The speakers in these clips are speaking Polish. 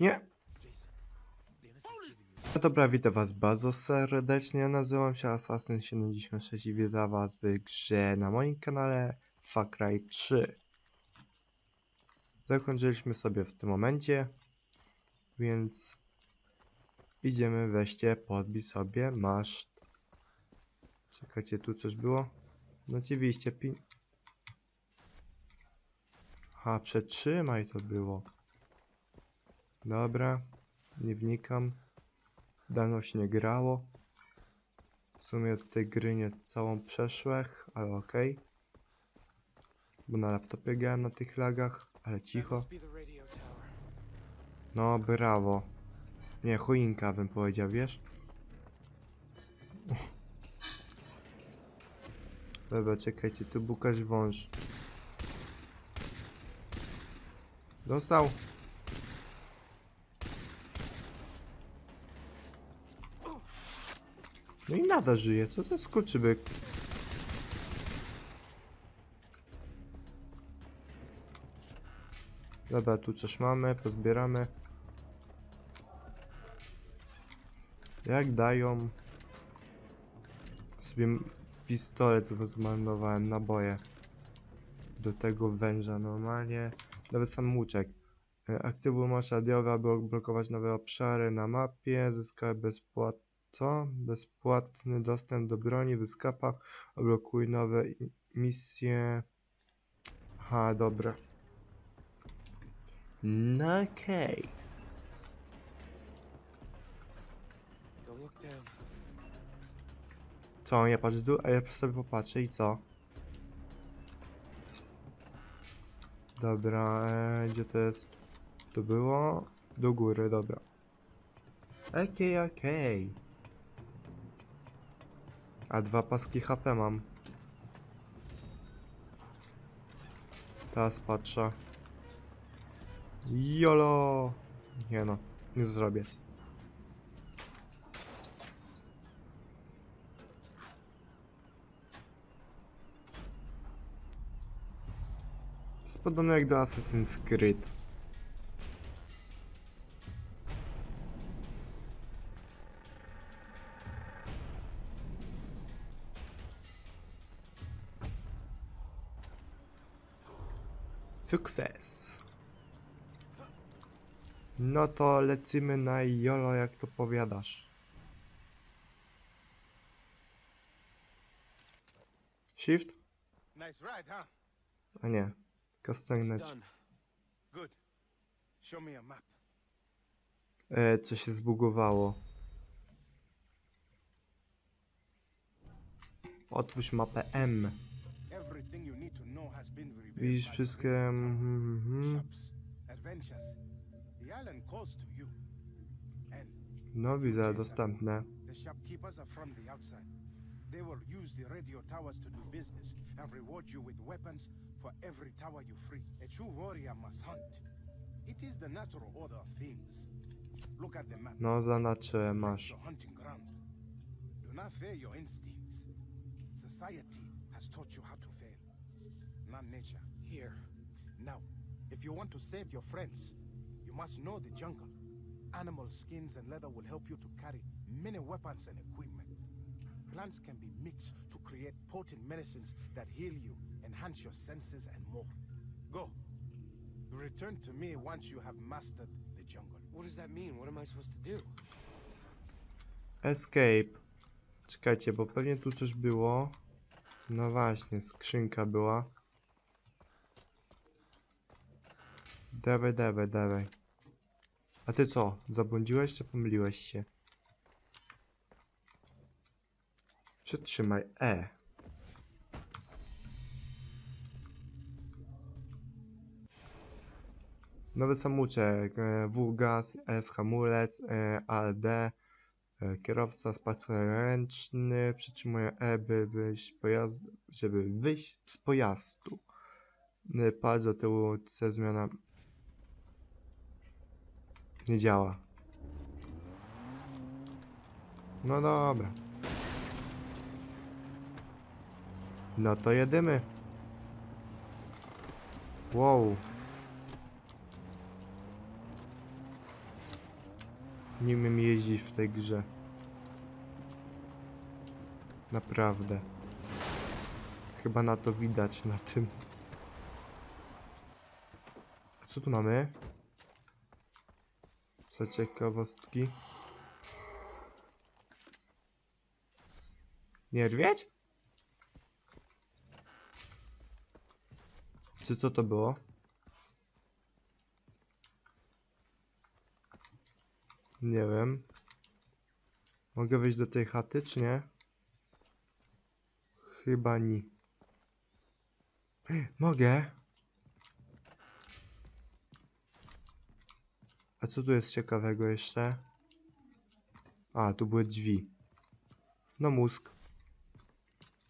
Nie. No dobra, witam was bardzo serdecznie, nazywam się Assassin76 i witam was w grze na moim kanale Far Cry 3. Zakończyliśmy sobie w tym momencie, więc idziemy weźcie, podbij sobie maszt. Czekajcie, tu coś było? No oczywiście, pi... Ha, przetrzymaj to było. Dobra, nie wnikam. Dawno się nie grało. W sumie tej gry nie całą przeszłech, ale okej. Bo na laptopie grałem na tych lagach, ale cicho. No, brawo. Nie, choinka bym powiedział, wiesz? Dobra, czekajcie, tu bukasz wąż. Dostał. No i nadal żyje, co za skurczybyk. Dobra, tu coś mamy, pozbieramy. Jak dają sobie pistolet zm- zmarnowałem naboje do tego węża normalnie nawet sam łuczek E, aktywuj masz radiowe aby odblokować nowe obszary na mapie zyskaj bezpłat co? bezpłatny dostęp do broni w sklepach odblokuj nowe misje ha dobra no okej down. Co, nie patrz w dół, a ja sobie popatrzę i co? Dobra, e, gdzie to jest? To było? Do góry, dobra. Okej, okej. A dwa paski HP mam. Teraz patrzę. Jolo! Nie no, nie zrobię. Podobne jak do Assassin's Creed. Sukces. No to lecimy na Jolo, jak to powiadasz. Shift? A nie. It's Kastanecz. done. Good. Show me a map. E, co się zbugowało. Otwórz mapę M. Everything you need to know has been. Widzisz wszystkie... Mm, mm, mm, radio tower. The island calls to you. And No widzę, dostępne. shopkeepers are from the outside. They will use the radio towers to do business and reward you with weapons for every tower you free. A true warrior must hunt. It is the natural order of things. Look at the map. No zaznaczyłem, masz. Hunting ground. Do not fear your instincts. Society has taught you how to fail, not nature. Here. Now, if you want to save your friends, you must know the jungle. Animal skins and leather will help you to carry many weapons and equipment. Plants can be mixed to create potent medicines that heal you, enhance your senses, and more. Go. Return to me once you have mastered the jungle. What does that mean? What am I supposed to do? Escape. Czekajcie, bo pewnie tu coś było. No właśnie, skrzynka była. Dawaj, dawaj, dawaj. A ty co? Zabłądziłeś czy pomyliłeś się? Przytrzymaj E. Nowy samouczek, e, W-gaz, S hamulec, e, ALD, e, kierowca spaceroręczny, przytrzymuje E, by wyjść żeby wyjść z pojazdu. Patrz do tyłu, C zmiana nie działa. No dobra. No to jedymy. Wow. Nie umiem jeździć w tej grze. Naprawdę. Chyba na to widać na tym. A co tu mamy? Co ciekawostki? Niedźwiedź? Czy co to było? Nie wiem. Mogę wejść do tej chaty, czy nie? Chyba nie. Mogę. A co tu jest ciekawego jeszcze? A, tu były drzwi. No mózg.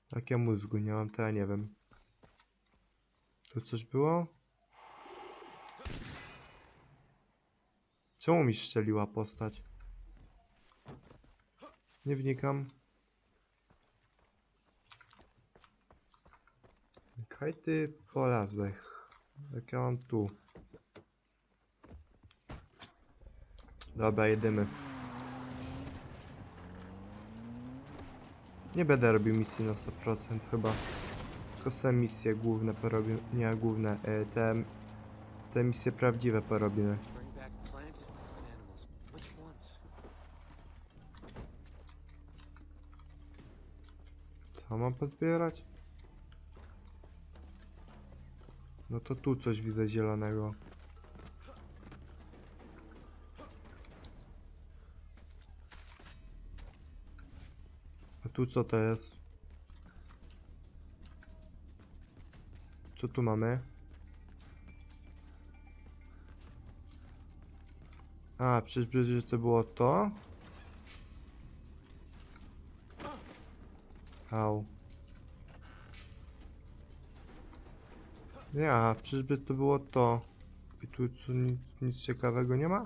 Tak ja mózgu nie mam, to ja nie wiem. Tu coś było? Czemu mi strzeliła postać? Nie wnikam. Kaj ty polazłeś? Jak ja mam tu? Dobra, jedymy. Nie będę robił misji na 100% chyba. Tylko sobie misje główne porobię. Nie główne, e, te, te misje prawdziwe porobimy. Co mam pozbierać? No to tu coś widzę zielonego. Tu co to jest? Co tu mamy? A, przecież że to było to? Au. Nie, a czyżby to było to? I tu co, nic, nic ciekawego nie ma?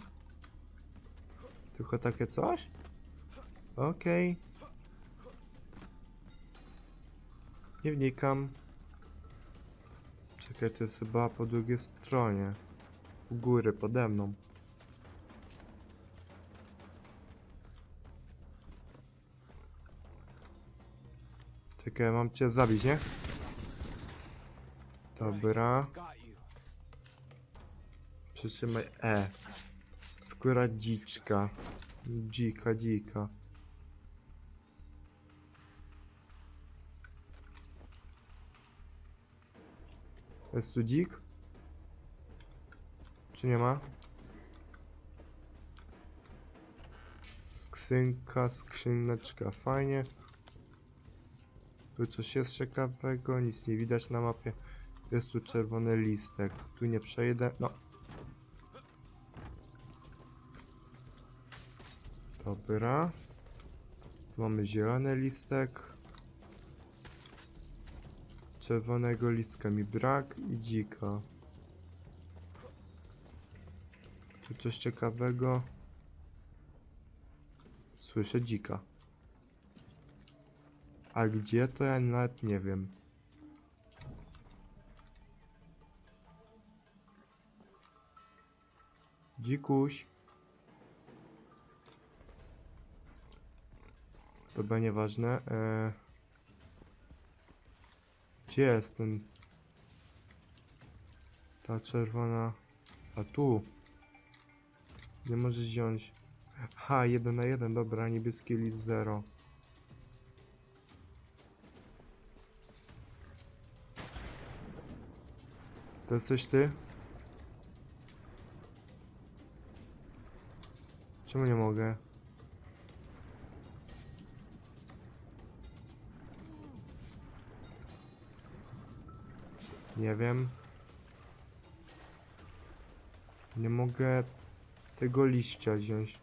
Tylko takie coś? Okej. Nie wnikam. Czekaj, to jest chyba po drugiej stronie. U góry, pode mną. Czekaj, mam cię zabić, nie? Dobra. Przytrzymaj E. Skóra dziczka. Dzika, dzika. Jest tu dzik? Czy nie ma? Skrzynka, skrzyneczka, fajnie. Tu coś jest ciekawego, nic nie widać na mapie. Jest tu czerwony listek. Tu nie przejdę. No. Dobra. Tu mamy zielony listek. Czerwonego listka mi brak i dzika. Tu coś ciekawego. Słyszę dzika. A gdzie to ja nawet nie wiem. Dzikuś. Dobra, nieważne. Eee... Gdzie jest ten... Ta czerwona... A tu. Nie możesz wziąć. Ha, jeden na jeden, dobra, niebieski list 0. To jesteś ty? Czemu nie mogę? Nie wiem. Nie mogę tego liścia wziąć.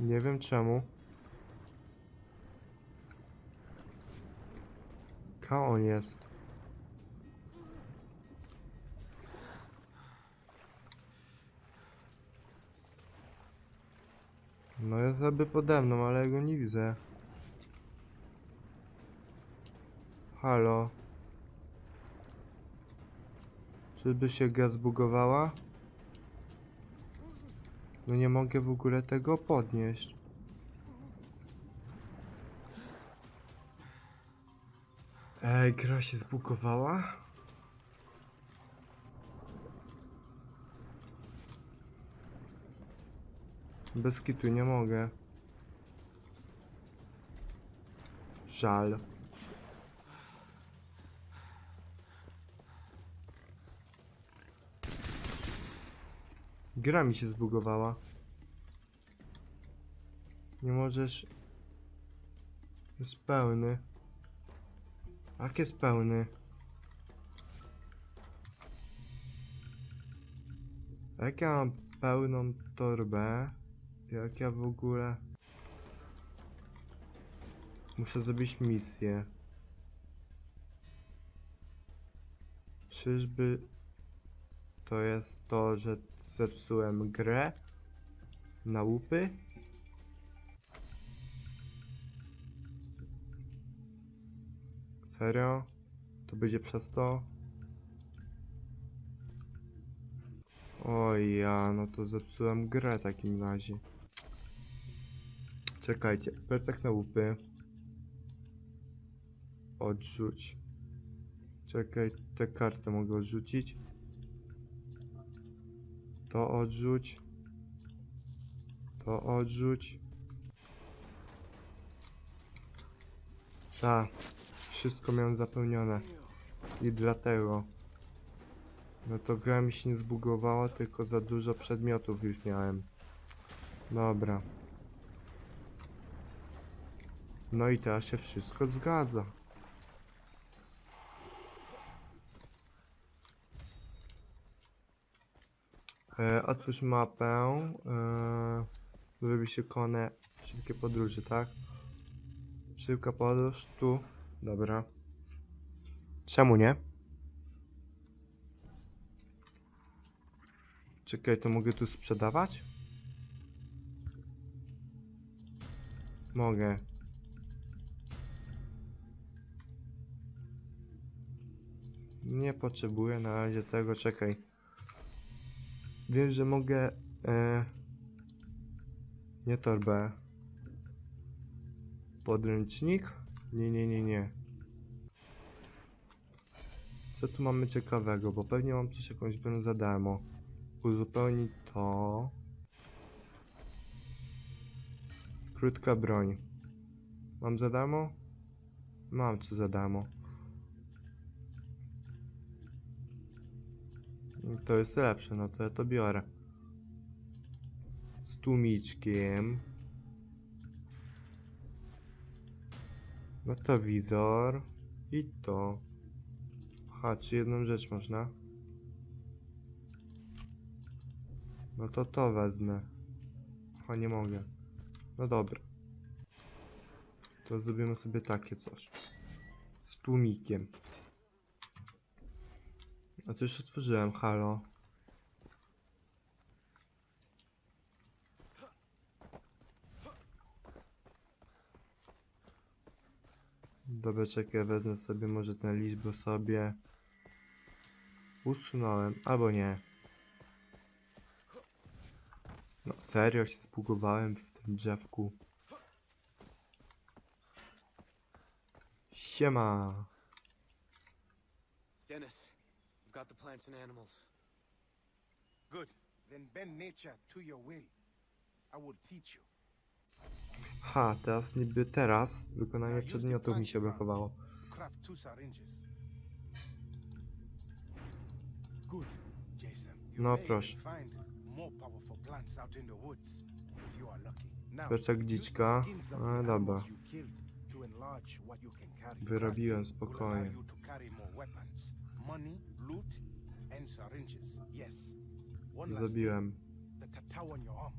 Nie wiem czemu. Ka on jest. No jest jakby pode mną, ale go nie widzę. Halo. Czyżby się gra zbugowała? No nie mogę w ogóle tego podnieść. Ej, gra się zbugowała? Bez kitu nie mogę. Żal. Gra mi się zbugowała. Nie możesz... Jest pełny. Jak jest pełny? Jak ja mam pełną torbę? Jak ja w ogóle... Muszę zrobić misję. Czyżby to jest to, że zepsułem grę na łupy? Serio? To będzie przez to? Oj ja, no to zepsułem grę w takim razie. Czekajcie, plecak na łupy. Odrzuć. Czekaj, tę kartę mogę odrzucić. To odrzuć. To odrzuć. Tak, wszystko miałem zapełnione. I dlatego. No to gra mi się nie zbugowała, tylko za dużo przedmiotów już miałem. Dobra. No i teraz się wszystko zgadza. E, otwórz mapę. E, Wybi się kone szybkie podróże, tak? Szybka podróż tu. Dobra. Czemu nie? Czekaj, to mogę tu sprzedawać? Mogę. Nie potrzebuję na razie tego, czekaj. Wiem, że mogę. E, nie torbę. Podręcznik? Nie, nie, nie, nie. Co tu mamy ciekawego? Bo pewnie mam coś jakąś broń za darmo. Uzupełnić to. Krótka broń. Mam za darmo? Mam co za darmo. To jest lepsze, no to ja to biorę. Z tłumiczkiem. No to wizor. I to. Aha, czy jedną rzecz można? No to to wezmę. Aha, nie mogę. No dobra. To zrobimy sobie takie coś. Z tłumikiem. A to już otworzyłem, halo. Dobra, czekaj, wezmę sobie może tę liczbę sobie. Usunąłem, albo nie. No serio się zbugowałem w tym drzewku. Siema. Dennis, got the plants and animals. Good. Then bend nature to your will. I will teach you. Ha, teraz niby teraz wykonanie przedmiotów mi się brakowało. Craft two syringes. Good, Jason. No proszę. even find more powerful plants out in the woods if you are lucky. Now, Plecak use the dziczka. the dobra. Wyrobiłem spokojnie. You to carry more weapons, money, loot, and syringes. Yes. One last thing. Zabiłem. the tattoo on your arm.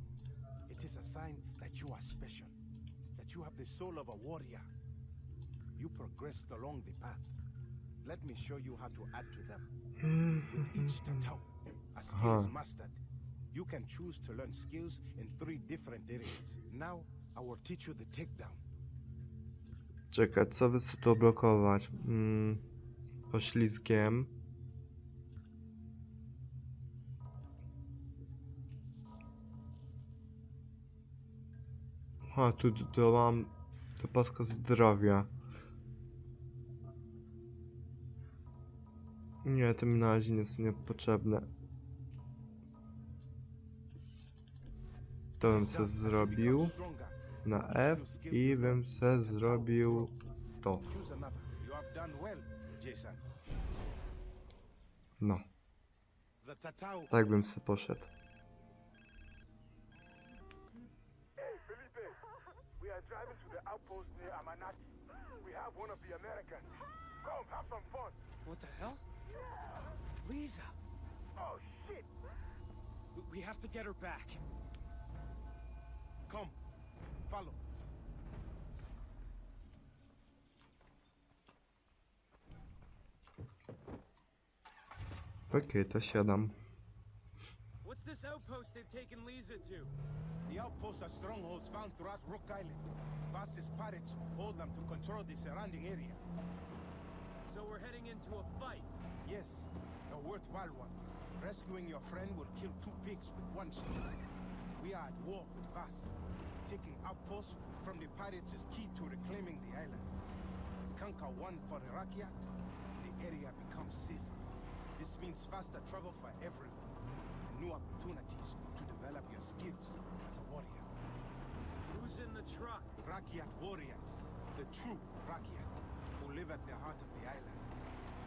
It is a sign that you are special, that you have the soul of a warrior. You progressed along the path. Let me show you how to add to them. With each tattoo, a skill is mastered. You can choose to learn skills in three different areas. Now, I will teach you the takedown. Czekaj, co wy tu blokować? Mm, poślizgiem. A, tu mam... To paska zdrowia. Nie, to mi na razie nie są niepotrzebne. To bym se zrobił na F i bym se zrobił to. No, tak bym se poszedł. Driving to the outpost near Amanaki. We have one of the Americans. Come, have some fun. What the hell? Lisa! Oh, shit. We- We have to get her back. Come, follow. Okej, to siadam. Outpost they've taken Lisa to? The outposts are strongholds found throughout Rook Island. Vas's pirates hold them to control the surrounding area. So we're heading into a fight. Yes, a worthwhile one. Rescuing your friend will kill two pigs with one shot. We are at war with Vas. Taking outposts from the pirates is key to reclaiming the island. We conquer one for Iraqiat, the area becomes safer. This means faster travel for everyone, new opportunities to develop your skills as a warrior. Who's in the truck? Rakyat warriors, the true Rakyat, who live at the heart of the island.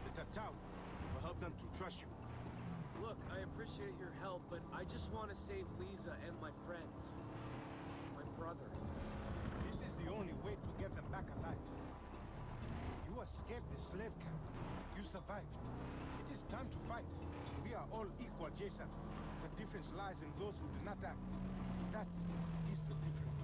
The Tatau will help them to trust you. Look, I appreciate your help, but I just want to save Lisa and my friends. My brother. This is the only way to get them back alive. Escaped the slave camp. You survived. It is time to fight. We are all equal, Jason. The difference lies in those who do not act. That is the difference.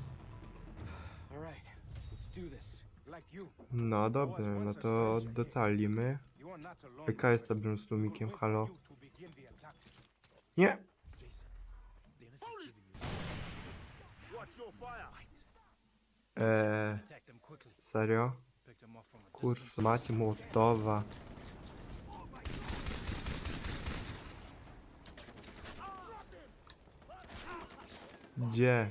All right, let's do this. Like you. No dobrze, no to dotalimy. You are not alone. Jaka jest dobrym tłumikiem, Wait for halo? Nie! Eee, serio? Kurwa, macie Mołotowa. Gdzie?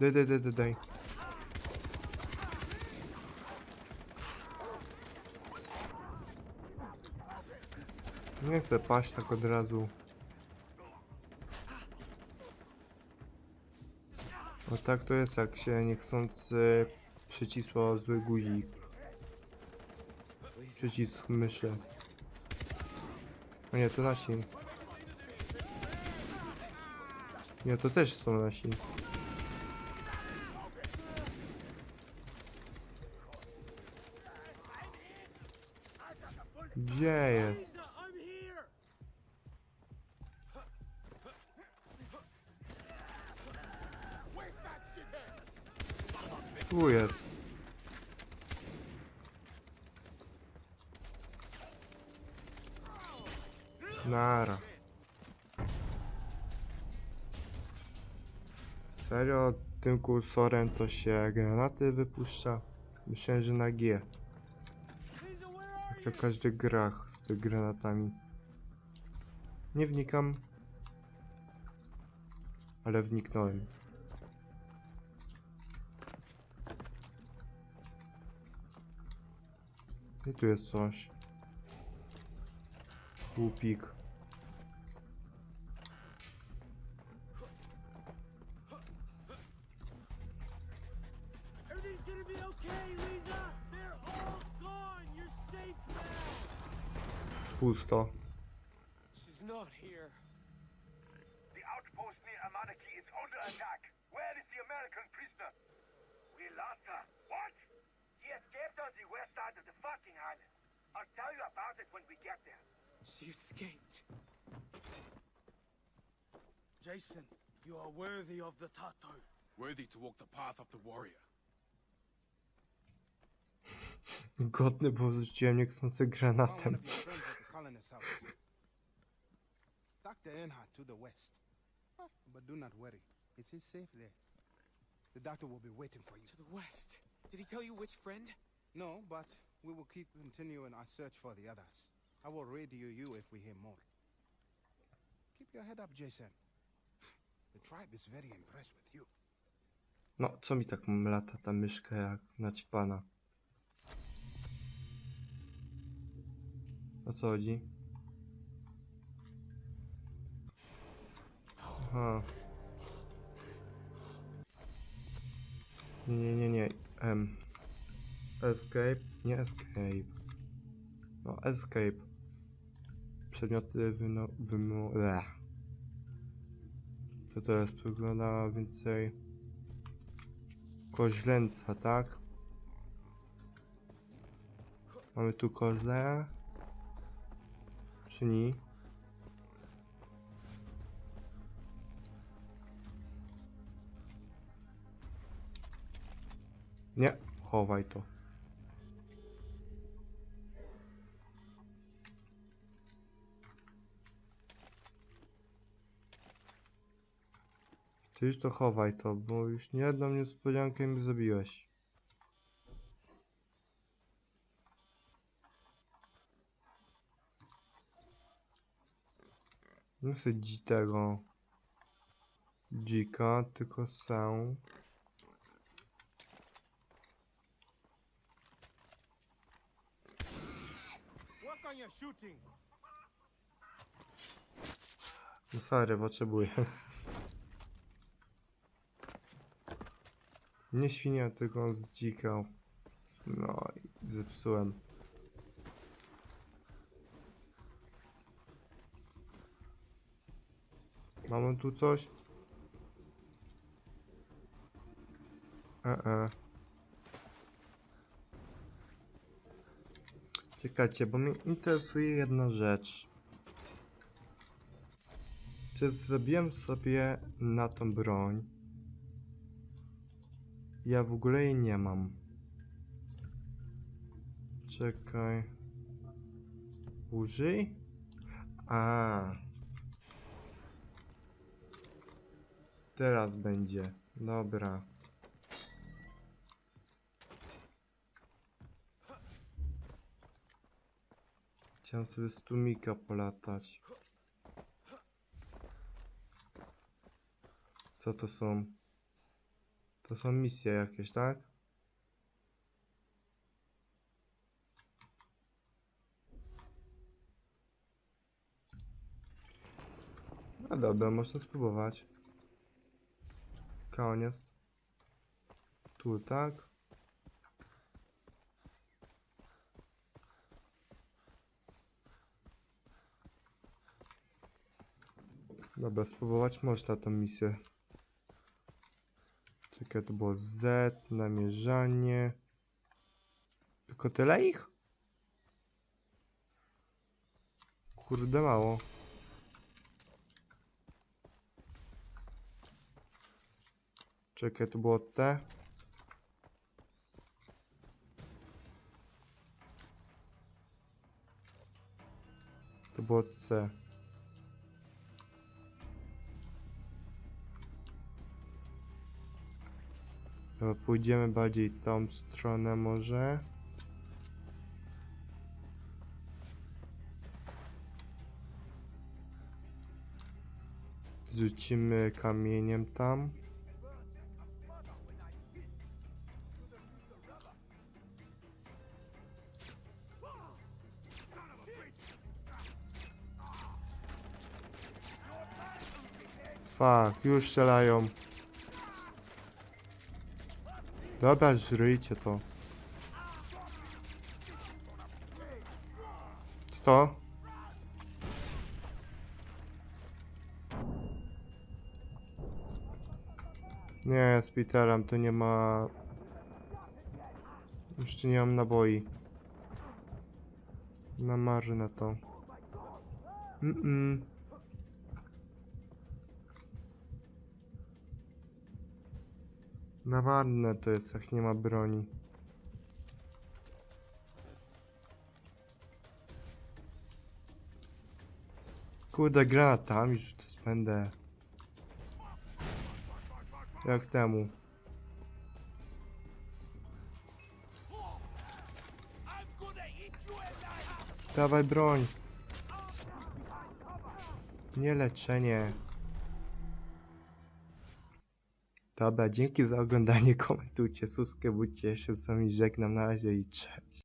Daj, daj, daj, daj, Nie chcę paść tak od razu. No tak to jest, jak się niechcący przycisło zły guzik. Przycisk myszy. O nie, to nasi. Nie, to też są nasi. Gdzie jest? Tu jest. Nara. Serio, tym kursorem to się granaty wypuszcza? Myślałem, że na G. Jak to każdy grach z tych granatami. Nie wnikam. Ale wniknąłem. I tu jest coś. Łupik. Everything's I'll tell you about it when we get there. She escaped. Jason, you are worthy of the Tato. Worthy to walk the path of the warrior. Godny, bo rzuciłem niechcący Found one granatem. of your friends at the colonist's house. Dr. Earnhardt to the west. But do not worry. It is safe there. The doctor will be waiting for you. To the west. Did he tell you which friend? No, but we will keep continuing our search for the others. I will radio you if we hear more. Keep your head up, Jason. The tribe is very impressed with you. No, co mi tak lata ta myszka jak naćpana? O co chodzi? Aha. Nie, nie, nie, nie. Escape? Nie escape. No, escape. Przedmioty wyno... to jest? Wygląda więcej... Koźlęca, tak? Mamy tu kozle. Czy nie? Nie, chowaj to. Ty już to chowaj to, bo już nie jedną niespodziankę mi zabiłeś. Nie chcę dzi tego dzika, tylko shooting. No sorry, potrzebuję. Nie świnia, tylko z. No i zepsułem. Mamy tu coś? E -e. Czekajcie, bo mnie interesuje jedna rzecz. Czy zrobiłem sobie na tą broń? Ja w ogóle jej nie mam. Czekaj. Użyj? A. Teraz będzie. Dobra. Chciałem sobie z tłumika polatać. Co to są? To są misje jakieś, tak? No dobra, można spróbować. Koniec. Tu, tak? Dobra, spróbować można tą misję. Czekaj, to było Z, namierzanie. Tylko tyle ich? Kurde mało. Czekaj, to było T. To było C. Pójdziemy bardziej tą stronę może. Zrzucimy kamieniem tam. Fuck, już strzelają. Dobra, żryjcie to. Co to? Nie, z Peterem to nie ma... Jeszcze nie mam naboi. Na marne to. Mm -mm. Nawadne to jest, jak nie ma broni. Kurde, granatami rzucać będę. Jak temu. Dawaj broń. Nie leczenie. Dobra, dzięki za oglądanie, komentujcie, subskrybujcie, się z wami żegnam, na razie i cześć.